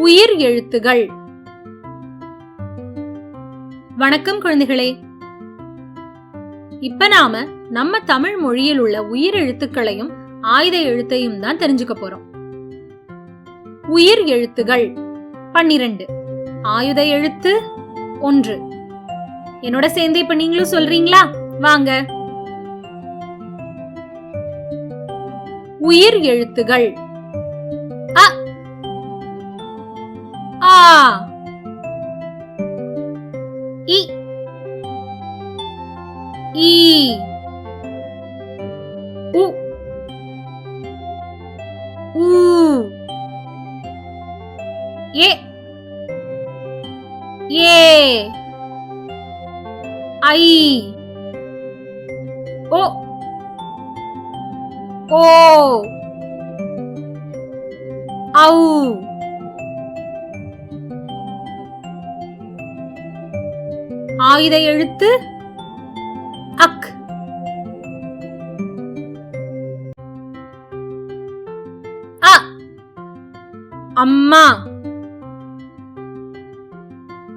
உயிர் எழுத்துகள். வணக்கம் குழந்தைகளே. இப்ப நாம நம்ம தமிழ் மொழியில் உள்ள உயிர் எழுத்துக்களையும் ஆயுத எழுத்தையும் தான் தெரிஞ்சுக்க போறோம். உயிர் எழுத்துகள் பன்னிரண்டு. ஆயுத எழுத்து ஒன்று. என்னோட சேர்ந்து இப்ப நீங்களும் சொல்றீங்களா? வாங்க. உயிர் எழுத்துகள் ஆ இ ஈ உ ஊ ஏ ஏ ஐ ஓ ஓ ஔ ஆயுத எழுத்து அக். அ. அம்மா.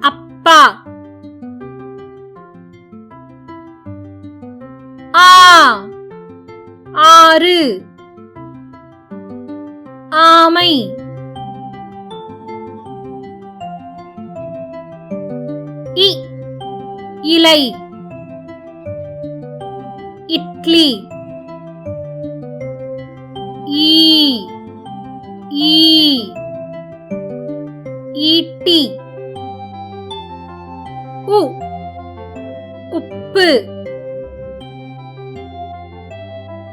அப்பா. ஆ. ஆறு. ஆமை. இ. இலை. இட்லி. ஈ. ஈ. ஈட்டி. உ. உப்பு.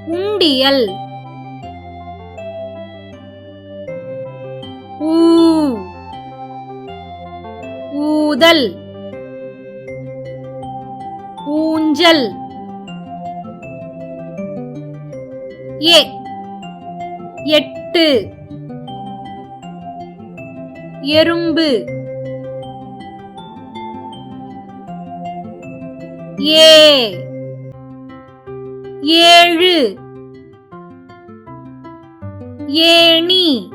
உண்டியல். ஊ. ஊதல். ஊஞ்சல். ஏ எட்டு. எறும்பு. ஏ ஏழு. ஏணி.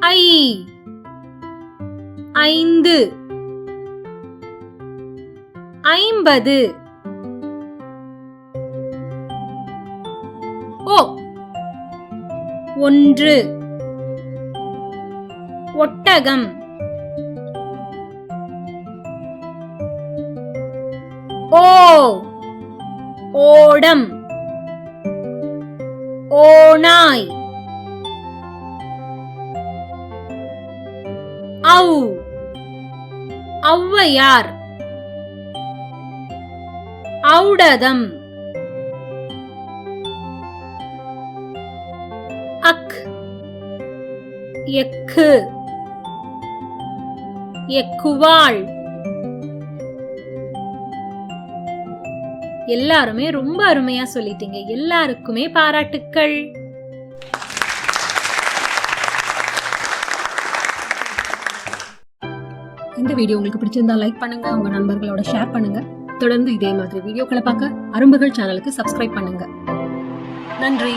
ஐ ஐந்து. ஐம்பது. ஓ. ஒன்று. ஒட்டகம். ஓ. ஓடம். ஓநாய். ஔ. ஔவையார். ஔடதம் அக். எக்கு. எக்குவாள். எல்லாருமே ரொம்ப அருமையா சொல்லிட்டீங்க. எல்லாருக்குமே பாராட்டுக்கள். இந்த வீடியோ உங்களுக்கு பிடிச்சிருந்தா லைக் பண்ணுங்க. உங்க நண்பர்களோட ஷேர் பண்ணுங்க. தொடர்ந்து இதே மாதிரி வீடியோக்களை பார்க்க அரும்புகள் சேனலுக்கு சப்ஸ்கிரைப் பண்ணுங்க. நன்றி.